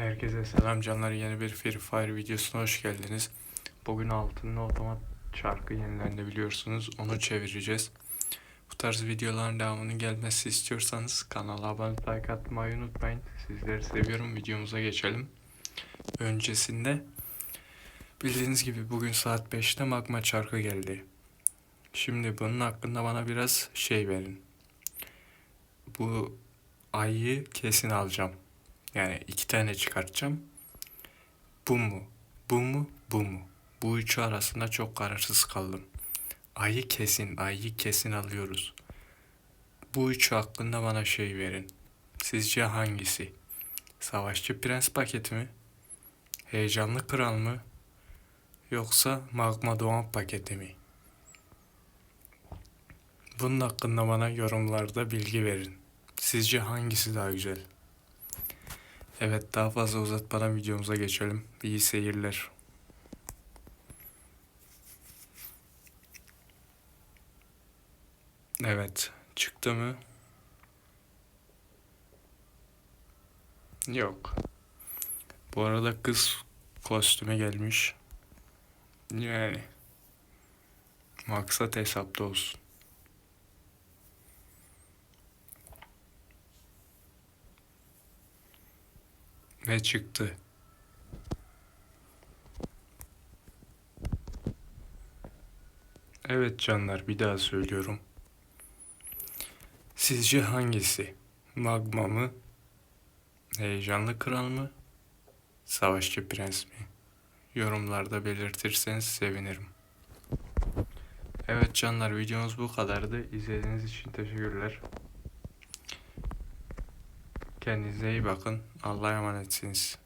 Herkese selam canlar yeni bir Free Fire videosuna hoş geldiniz. Bugün altınlı otomat çarkı yenilendi biliyorsunuz onu çevireceğiz. Bu tarz videoların devamının gelmesi istiyorsanız kanala abone like atmayı unutmayın. Sizleri seviyorum videomuza geçelim. Öncesinde bildiğiniz gibi bugün saat 5'te magma çarkı geldi. Şimdi bunun hakkında bana biraz şey verin. Bu ayı kesin alacağım. Yani iki tane çıkartacağım. Bu mu? Bu mu? Bu mu? Bu üçü arasında çok kararsız kaldım. Ayı kesin, ayı kesin alıyoruz. Bu üçü hakkında bana şey verin. Sizce hangisi? Savaşçı Prens paketi mi? Heyecanlı Kral mı? Yoksa Magma Doğan paketi mi? Bunun hakkında bana yorumlarda bilgi verin. Sizce hangisi daha güzel? Evet daha fazla uzatmadan videomuza geçelim. İyi seyirler. Evet çıktı mı? Yok. Bu arada kız kostüme gelmiş. Yani maksat hesapta olsun. Ve çıktı. Evet canlar bir daha söylüyorum. Sizce hangisi? Magma mı? Heyecanlı Kral mı? Savaşçı Prens mi? Yorumlarda belirtirseniz sevinirim. Evet canlar videomuz bu kadardı. İzlediğiniz için teşekkürler. Kendinize iyi bakın. Allah'a emanetsiniz.